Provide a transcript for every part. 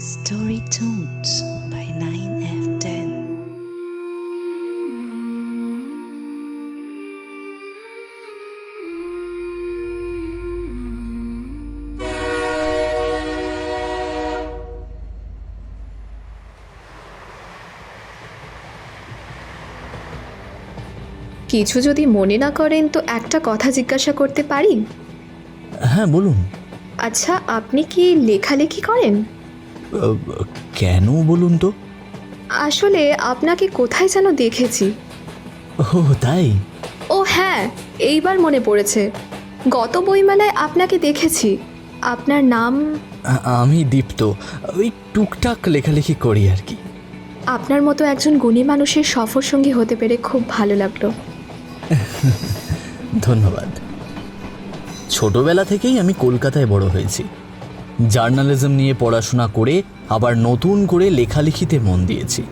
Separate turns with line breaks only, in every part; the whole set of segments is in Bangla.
Story Tunes by 9F10.
কিছু যদি মনে না করেন তো একটা কথা জিজ্ঞাসা করতে পারি?
হ্যাঁ বলুন।
আচ্ছা আপনি কি লেখালেখি করেন?
কেন বলুন তো?
আসলে আপনাকে কোথায় যেন দেখেছি।
ও তাই?
ও হ্যাঁ এইবার মনে পড়েছে। গত বইমেলায় আপনাকে দেখেছি। আপনার নাম?
আমি দীপ্ত। ওই টুকটাক লেখালেখি করি আর কি।
আপনার মতো একজন গুণী মানুষের সফর সঙ্গী হতে পেরে খুব ভালো লাগল।
ধন্যবাদ। ছোটবেলা থেকেই আমি কলকাতায় বড় হয়েছি। জার্নালিজম নিয়ে পড়াশোনা করে আবার নতুন করে লেখালেখিতে মন দিয়েছি।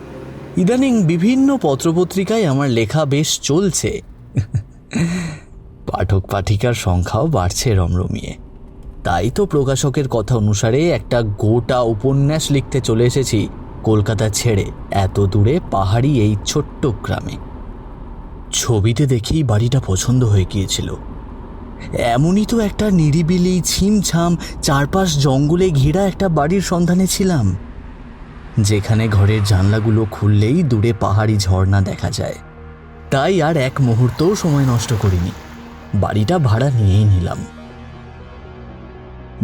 ইদানিং বিভিন্ন পত্রপত্রিকায় আমার লেখা বেশ চলছে। পাঠক পাঠিকার সংখ্যাও বাড়ছে রমরমিয়ে। তাই তো প্রকাশকের কথা অনুসারে একটা গোটা উপন্যাস লিখতে চলে এসেছি কলকাতা ছেড়ে, এত দূরে পাহাড়ি এই ছোট্ট গ্রামে। ছবিতে দেখেই বাড়িটা পছন্দ হয়ে গিয়েছিল। এমনই তো একটা নিরিবিলি ছিমছাম চারপাশ জঙ্গলে ঘেরা একটা বাড়ির সন্ধানে ছিলাম। যেখানে ঘরের জানলাগুলো খুললেই দূরে পাহাড়ি ঝর্ণা দেখা যায়। তাই আর এক মুহূর্তও সময় নষ্ট করিনি। বাড়িটা ভাড়া নিয়েই নিলাম।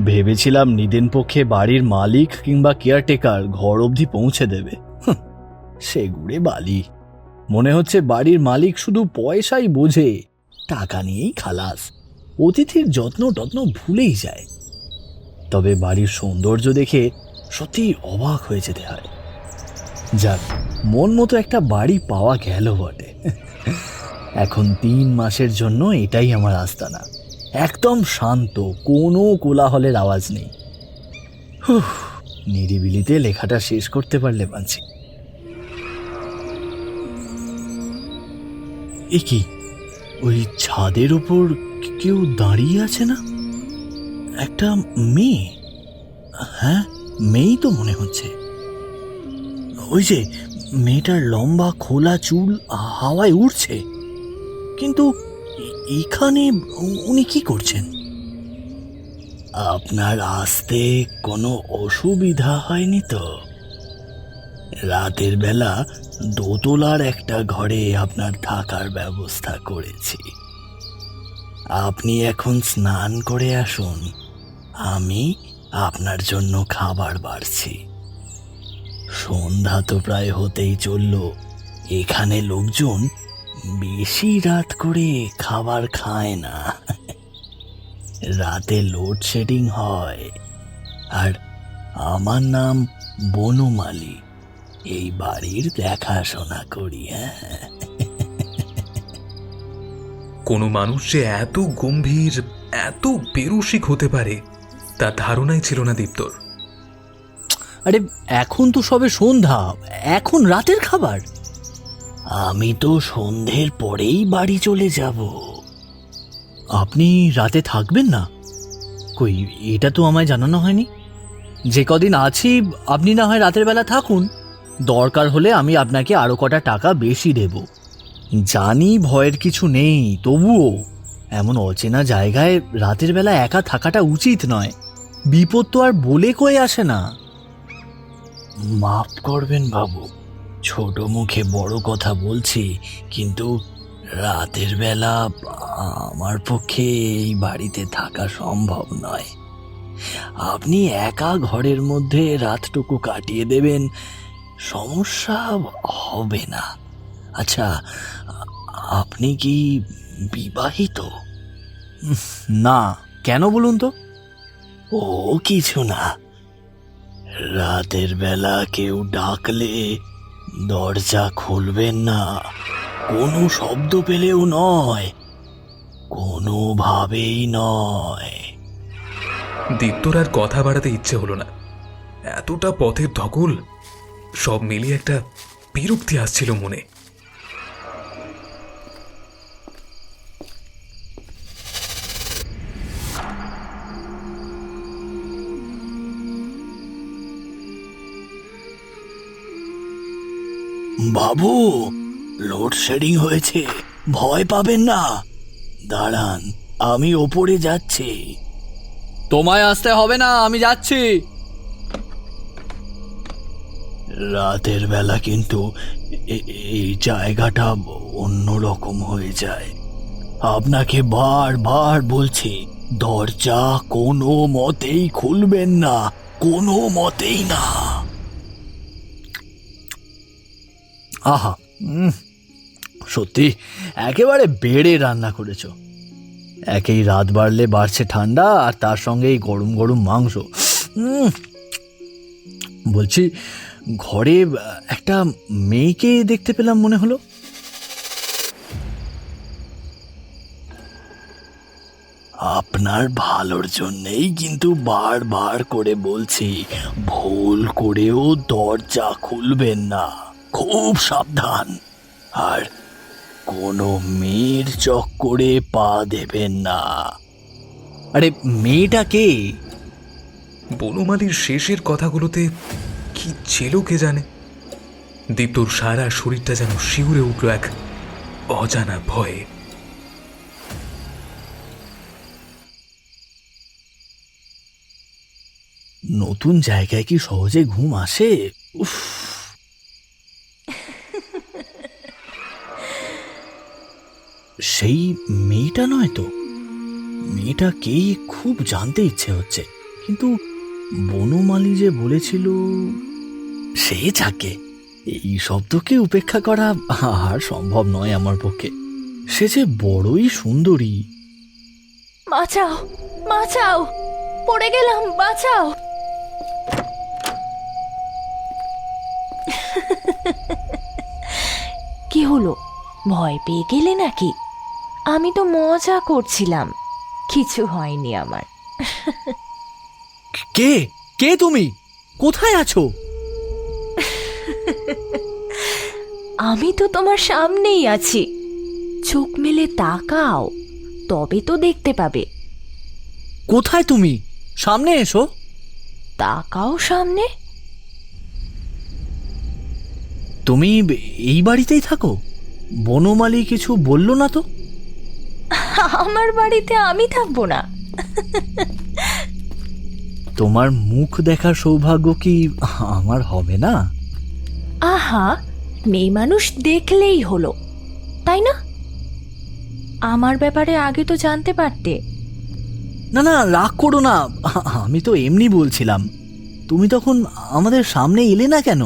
ভেবেছিলাম নিদেন পক্ষে বাড়ির মালিক কিংবা কেয়ারটেকার ঘর অবধি পৌঁছে দেবে। সে গুড়ে বালি। মনে হচ্ছে বাড়ির মালিক শুধু পয়সাই বোঝে, টাকা নিয়েই খালাস। অতিথির যত্ন টত্ন ভুলেই যায়। তবে বাড়ির সৌন্দর্য দেখে সত্যি অবাক হয়ে যেতে হয় যাক, মন মতো একটা বাড়ি পাওয়া গেল বটে। এখন তিন মাসের জন্য এটাই আমার আস্তানা। একদম শান্ত, কোনো কোলাহলের আওয়াজ নেই। নিরিবিলিতে লেখাটা শেষ করতে পারলে বাঁচি কি? ওই ছাদের ওপর কেউ দাঁড়িয়ে আছে না? একটা মেয়ে? হ্যাঁ মেয়েই তো মনে হচ্ছে। ওই যে, মেয়েটার লম্বা, খোলা চুল হাওয়ায় উড়ছে। কিন্তু এখানে উনি কি করছেন? আপনার আসতে কোনো অসুবিধা হয়নি তো? রাতের বেলা দোতলার একটা ঘরে আপনার থাকার ব্যবস্থা করেছি। আপনি এখন স্নান করে আসুন। আমি আপনার জন্য খাবার বাড়ছি। সন্ধ্যা তো প্রায় হতেই চলল। এখানে লোকজন বেশি রাত করে খাবার খায় না। রাতে লোডশেডিং হয়। আর আমার নাম বনমালী। এই বাড়ির দেখাশোনা করি হ্যাঁ।
কোনো মানুষ যে এত গম্ভীর, এত বেরসিক হতে পারে, তার ধারণাই ছিল না দীপ্তর।
আরে, এখন তো সবে সন্ধ্যা, এখন রাতের খাবার। আমি তো সন্ধ্যের পরেই বাড়ি চলে যাব। আপনি রাতে থাকবেন না? কই, এটা তো আমায় জানানো হয়নি। যে কদিন আছি, আপনি না হয় রাতের বেলা থাকুন। দরকার হলে আমি আপনাকে আরও কটা টাকা বেশি দেব। জানি ভয়ের কিছু নেই, তবুও। এমন অচেনা জায়গায় রাতের বেলা একা থাকাটা উচিত নয়। বিপদ তো আর বলে কয়ে আসে না। মাফ করবেন বাবু, ছোট মুখে বড় কথা বলছি, কিন্তু রাতের বেলা আমার পক্ষে এই বাড়িতে থাকা সম্ভব নয়। আপনি একা ঘরের মধ্যে রাতটুকু কাটিয়ে দেবেন, সমস্যা হবে না। আচ্ছা আপনি কি বিবাহিত? না কেন বলুন তো? ও কিছু না। রাতের বেলা কেউ ডাকলে দরজা খুলবেন না। কোনো শব্দ পেলেও নয় কোনোভাবেই নয়।
দীপ্তর আর কথা বাড়াতে ইচ্ছে হলো না। এতটা পথের ধকল সব মিলিয়ে একটা বিরক্তি আসছিল মনে।
বাবু লোডশেডিং হয়েছে। ভয় পাবেন না। দাঁড়ান আমি ওপরে যাচ্ছি। তোমায় আসতে হবে না আমি যাচ্ছি। রাতের বেলা কিন্তু এই জায়গাটা অন্যরকম হয়ে যায়। আপনাকে বারবার বলছি দরজা কোনো মতেই খুলবেন না কোনো মতেই না। আহা সত্যি, একেবারে বেড়ে রান্না করেছ। একেই রাত বাড়লে বাড়ছে ঠান্ডা, আর তার সঙ্গে এই গরম গরম মাংস। বলছি, ঘরে একটা মেয়েকে দেখতে পেলাম মনে হলো। আপনার ভালোর জন্যেই কিন্তু বারবার করে বলছি, ভুল করেও দরজা খুলবেন না। খুব সাবধান। আর কোনো মেয়ের চক্করে পা দেবেন না। আরে মেয়েটা কে?
বনমালীর শেষের কথাগুলোতে কি ছিল কে জানে? দীপ্তর সারা শরীরটা যেন শিউরে উঠল এক অজানা ভয়ে।
নতুন জায়গায় কি সহজে ঘুম আসে? উফ। সেই মেয়েটা নয় তো? মেয়েটা কে খুব জানতে ইচ্ছে হচ্ছে। কিন্তু বনমালী যে বলেছিল সে যাকে এই শব্দকে উপেক্ষা করা আর সম্ভব নয় আমার পক্ষে। সে যে বড়ই সুন্দরী।
বাঁচাও বাঁচাও পড়ে গেলাম বাঁচাও। কি হলো? ভয় পেয়ে গেলে নাকি? আমি তো মজা করছিলাম। কিছু হয়নি আমার।
কে? কে তুমি? কোথায় আছো?
আমি তো তোমার সামনেই আছি। চোখ মেলে তাকাও তবে তো দেখতে পাবে।
কোথায় তুমি? সামনে এসো।
তাকাও সামনে।
তুমি এই বাড়িতেই থাকো? বনমালী কিছু বলল না তো?
আমার বাড়িতে আমি থাকব না।
তোমার মুখ দেখার সৌভাগ্য কি আমার হবে না?
আহা মেয়ে মানুষ দেখলেই হলো তাই না? আমার ব্যাপারে আগে তো জানতে পারতে।
না না রাগ করো না আমি তো এমনি বলছিলাম। তুমি তখন আমাদের সামনে এলে না কেন?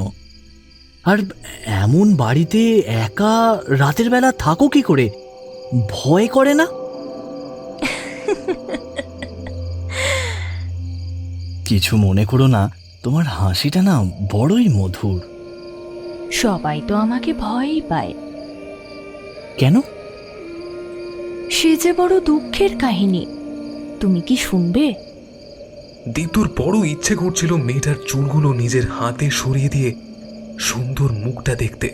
আর এমন বাড়িতে একা রাতের বেলা থাকো কি করে? ভয় করে না? কিছু মনে করো না তোমার হাসিটা না বড়ই মধুর।
সবাই তো আমাকে ভয়ই পায়।
কেন?
সে যে বড় দুঃখের কাহিনী। তুমি কি শুনবে?
দীপ্তর বড় ইচ্ছে করছিল মেয়েটার চুলগুলো নিজের হাতে সরিয়ে দিয়ে সুন্দর মুখটা দেখতে।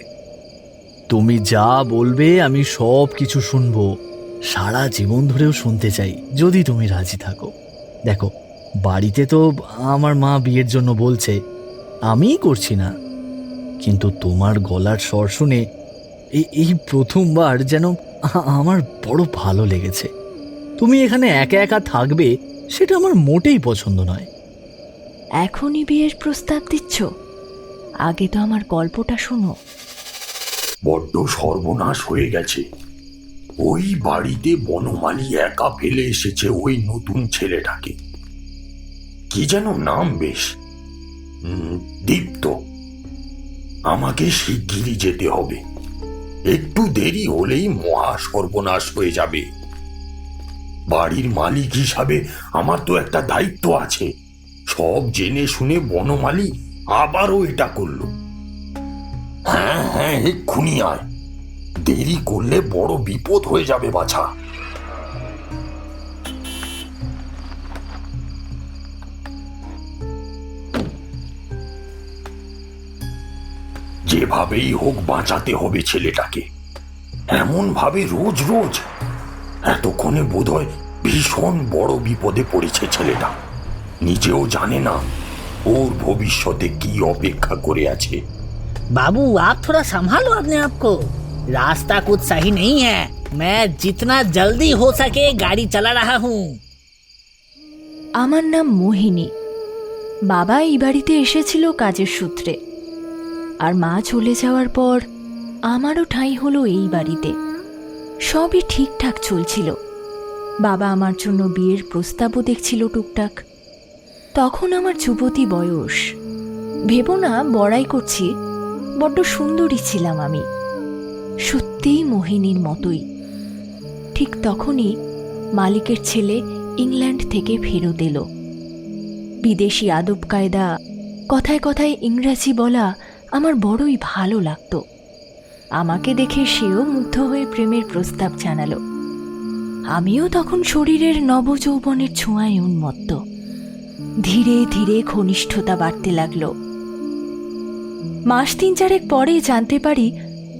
তুমি যা বলবে আমি সব কিছু শুনব। সারা জীবন ধরেও শুনতে চাই যদি তুমি রাজি থাকো। দেখো বাড়িতে তো আমার মা বিয়ের জন্য বলছে আমিই করছি না। কিন্তু তোমার গলার স্বর শুনে এই এই প্রথমবার যেন আমার বড় ভালো লেগেছে। তুমি এখানে একা একা থাকবে সেটা আমার মোটেই পছন্দ নয়।
এখনই বিয়ের প্রস্তাব দিচ্ছ? আগে তো আমার গল্পটা শোনো।
বড্ড সর্বনাশ হয়ে গেছে। ওই বাড়িতে বনমালী একা ফেলে এসেছে ওই নতুন ছেলেটাকে। কি যেন নাম বেশ। দীপ্ত। আমাকে শিগগিরই যেতে হবে। একটু দেরি হলেই মহা সর্বনাশ হয়ে যাবে। বাড়ির মালিক হিসাবে আমার তো একটা দায়িত্ব আছে। সব জেনে শুনে বনমালী আবারও এটা করল। হ্যাঁ হ্যাঁ এক্ষুনি আয়। দেরি করলে বড় বিপদ হয়ে যাবে বাছা। যেভাবেই হোক বাঁচাতে হবে ছেলেটাকে এমন ভাবে রোজ রোজ এতক্ষণে বোধহয় ভীষণ বড় বিপদে পড়েছে ছেলেটা নিজেও জানে না ওর ভবিষ্যতে কি অপেক্ষা করে আছে
बाबू आप थोड़ा संभालो अपने आप को रास्ता कुछ सही नहीं है मैं जितना जल्दी हो सके गाड़ी चला रहा हूँ
আমার নাম মোহিনী বাবা এই বাড়িতে এসেছিল কাজের সূত্রে আর মা চলে যাওয়ার পর আমারও ঠাঁই হলো এই বাড়িতে। সবই ঠিকঠাক চলছিল। বাবা আমার জন্য বিয়ের প্রস্তাবও দেখছিল টুকটাক। তখন আমার যুবতী বয়স। ভেবো না, বড়াই করছি। বড্ড সুন্দরী ছিলাম আমি। সত্যিই মোহিনীর মতোই। ঠিক তখনই মালিকের ছেলে ইংল্যান্ড থেকে ফেরত এলো। বিদেশি আদব কায়দা কথায় কথায় ইংরাজি বলা আমার বড়ই ভালো লাগতো। আমাকে দেখে সেও মুগ্ধ হয়ে প্রেমের প্রস্তাব জানালো। আমিও তখন শরীরের নবযৌবনের ছোঁয়ায় উন্মত্ত। ধীরে ধীরে ঘনিষ্ঠতা বাড়তে লাগল। মাস তিন চারেক পরে জানতে পারি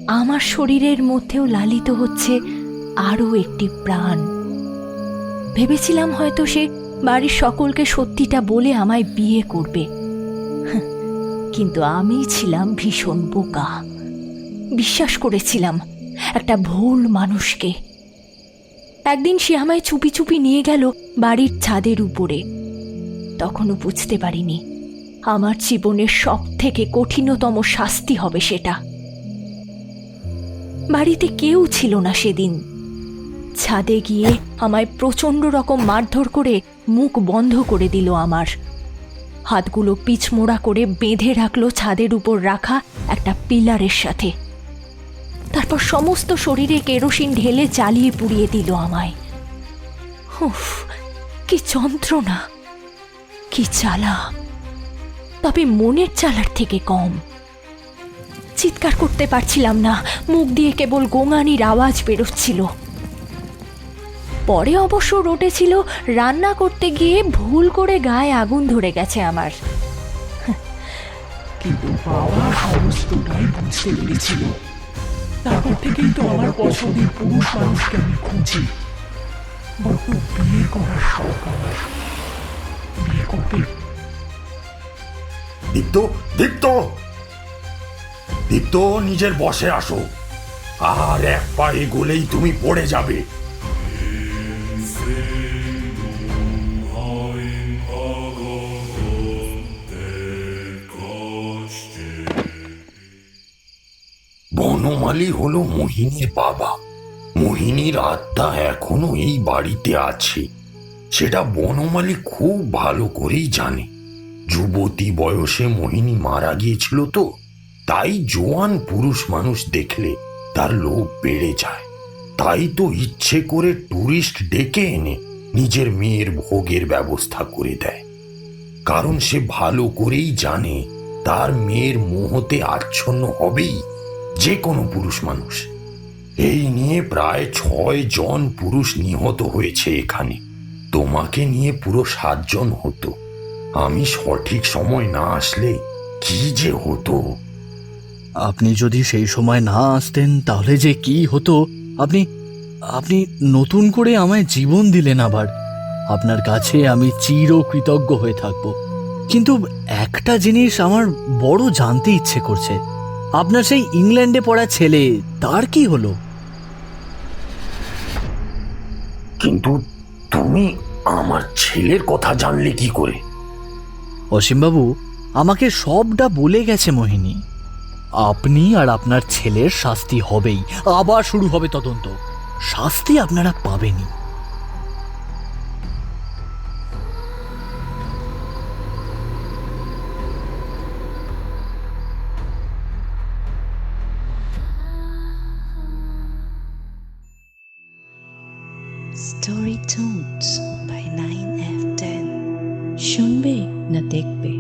আমার শরীরের মধ্যেও লালিত হচ্ছে আরও একটি প্রাণ। ভেবেছিলাম হয়তো সে বাড়ির সকলকে সত্যিটা বলে আমায় বিয়ে করবে। হাহ, কিন্তু আমি ছিলাম ভীষণ বোকা। বিশ্বাস করেছিলাম একটা ভুল মানুষকে। একদিন সে আমায় চুপি চুপি নিয়ে গেল বাড়ির ছাদের উপরে। তখনও বুঝতে পারিনি আমার জীবনের সব থেকে কঠিনতম শাস্তি হবে সেটা। বাড়িতে কেউ ছিল না সেদিন। ছাদে গিয়ে আমায় প্রচণ্ড রকম মারধর করে মুখ বন্ধ করে দিল আমার। হাতগুলো পিছমোড়া করে বেঁধে রাখল ছাদের উপর রাখা একটা পিলারের সাথে। তারপর সমস্ত শরীরে কেরোসিন ঢেলে জ্বালিয়ে পুড়িয়ে দিল আমায়। কি যন্ত্রণা, কি চালা তবে মনের চালার থেকে কম। চিৎকার করতে পারছিলাম না, মুখ দিয়ে কেবল গোঙানির আওয়াজ বেরোচ্ছিল। পরে অবশ্য রটেছিল রান্না করতে গিয়ে ভুল করে গায়ে আগুন ধরে গেছে আমার।
কিন্তু বাবা সমস্তটাই বুঝতে পেরেছিল। তারপর থেকেই তো আমার পছন্দের পুরুষ মানুষকে আমি খুঁজি। বড্ড বিয়ে করার শখ আমার। বিয়ে করবে
দীপ্ত দীপ্ত! দীপ্ত নিজের বসে আসো। আর এক পা এগোলেই তুমি পড়ে যাবে। বনমালী হলো মোহিনীর বাবা। মোহিনীর আত্মা এখনও এই বাড়িতে আছে। সেটা বনমালী খুব ভালো করেই জানে। যুবতী বয়সে মোহিনী মারা গিয়েছিল তো, তাই জোয়ান পুরুষ মানুষ দেখলে তার লোভ বেড়ে যায়। তাই তো ইচ্ছে করে ট্যুরিস্ট ডেকে এনে নিজের মেয়ের ভোগের ব্যবস্থা করে দেয়। কারণ সে ভালো করেই জানে তার মেয়ের মোহতে আচ্ছন্ন হবেই যে কোনো পুরুষ মানুষ। এই নিয়ে প্রায় ছয় জন পুরুষ নিহত হয়েছে এখানে। তোমাকে নিয়ে পুরো সাতজন হতো। আমি সঠিক সময় না আসলে কি যে হতো?
আপনি যদি সেই সময় না আসতেন, তাহলে যে কি হতো? আপনি আপনি নতুন করে আমায় জীবন দিলেন আবার। আপনার কাছে আমি চির কৃতজ্ঞ হয়ে থাকব। কিন্তু একটা জিনিস আমার বড় জানতে ইচ্ছে করছে। আপনার সেই ইংল্যান্ডে পড়া ছেলে তার কি হলো?
কিন্তু তুমি আমার ছেলের কথা জানলে কি করে?
অসীমবাবু আমাকে সবটা বলে গেছে মোহিনী। আপনি আর আপনার ছেলের শাস্তি হবেই। আবার শুরু হবে তদন্ত। শাস্তি আপনারা পাবেনই।
Story Tones by 9F10 শুনবে না দেখবে।